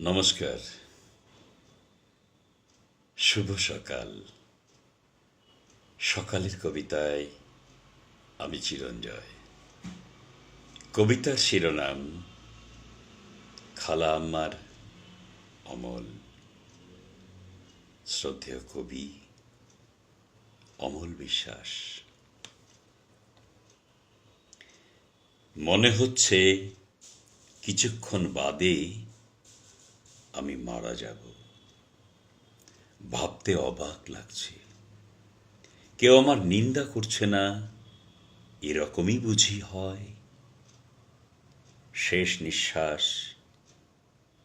নমস্কার। শুভ সকাল। সকালের কবিতায় আমি চিরঞ্জয়। কবিতার শিরোনাম, খালা আম্মার অমল। শ্রদ্ধেয় কবি অমল বিশ্বাস। মনে হচ্ছে কিছুক্ষণ বাদে আমি মারা যাব। ভাবতে অবাক লাগছে। কেউ আমার নিন্দা করছে না, এরকমই বুঝি হয়। শেষ নিঃশ্বাস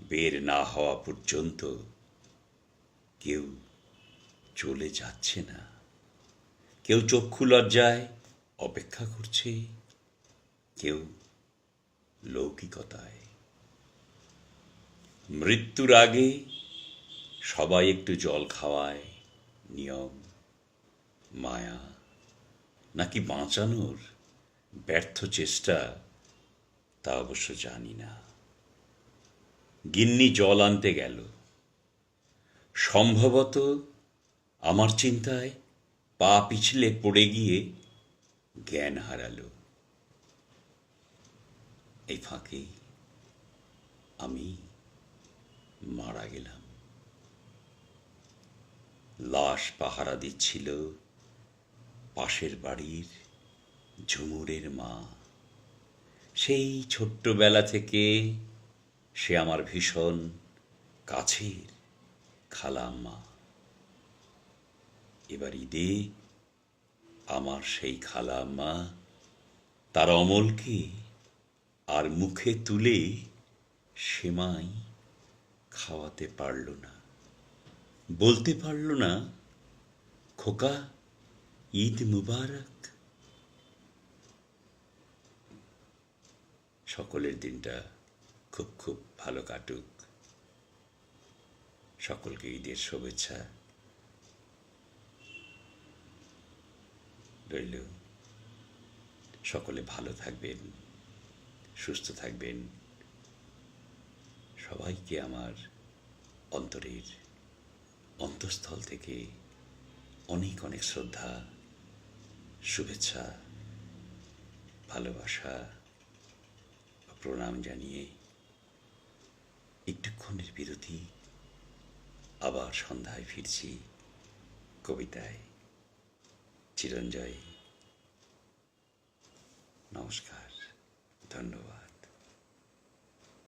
বের না হওয়া পর্যন্ত কেউ চলে যাচ্ছে না। কেউ চক্ষু লজ্জায় অপেক্ষা করছে। কেউ লৌকিকতায়। মৃত্যুর আগে সবাই একটু জল খাওয়ায়, নিয়ম, মায়া। নাকি বাঁচানোর ব্যর্থ চেষ্টা তা অবশ্য জানি না। গিন্নি জল আনতে গেল। সম্ভবত আমার চিন্তায় পা পিছলে পড়ে গিয়ে জ্ঞান হারালো। এই ফাঁকে আমি মারা গেলাম। লাশ পাহারা দিচ্ছিল পাশের বাড়ির ঝুমুরের মা। সেই ছোট্টবেলা থেকে সে আমার ভীষণ কাছের খালাম্মা এবার ঈদে আমার সেই খালাম্মা তার অমলকে আর মুখে তুলে সেমাই খাওয়াতে পারল না। বলতে পারল না, খোকা, ঈদ মুবারক। সকলের দিনটা খুব খুব ভালো কাটুক। সকলকে ঈদের শুভেচ্ছা। রইল। সকলে ভালো থাকবেন, সুস্থ থাকবেন। সবাইকে আমার অন্তরের অন্তঃস্থল থেকে অনেক অনেক শ্রদ্ধা, শুভেচ্ছা, ভালোবাসা প্রণাম জানিয়ে একটুক্ষণের বিরতি, আবার সন্ধ্যায় ফিরছি কবিতায়। চিরঞ্জয়, নমস্কার, ধন্যবাদ।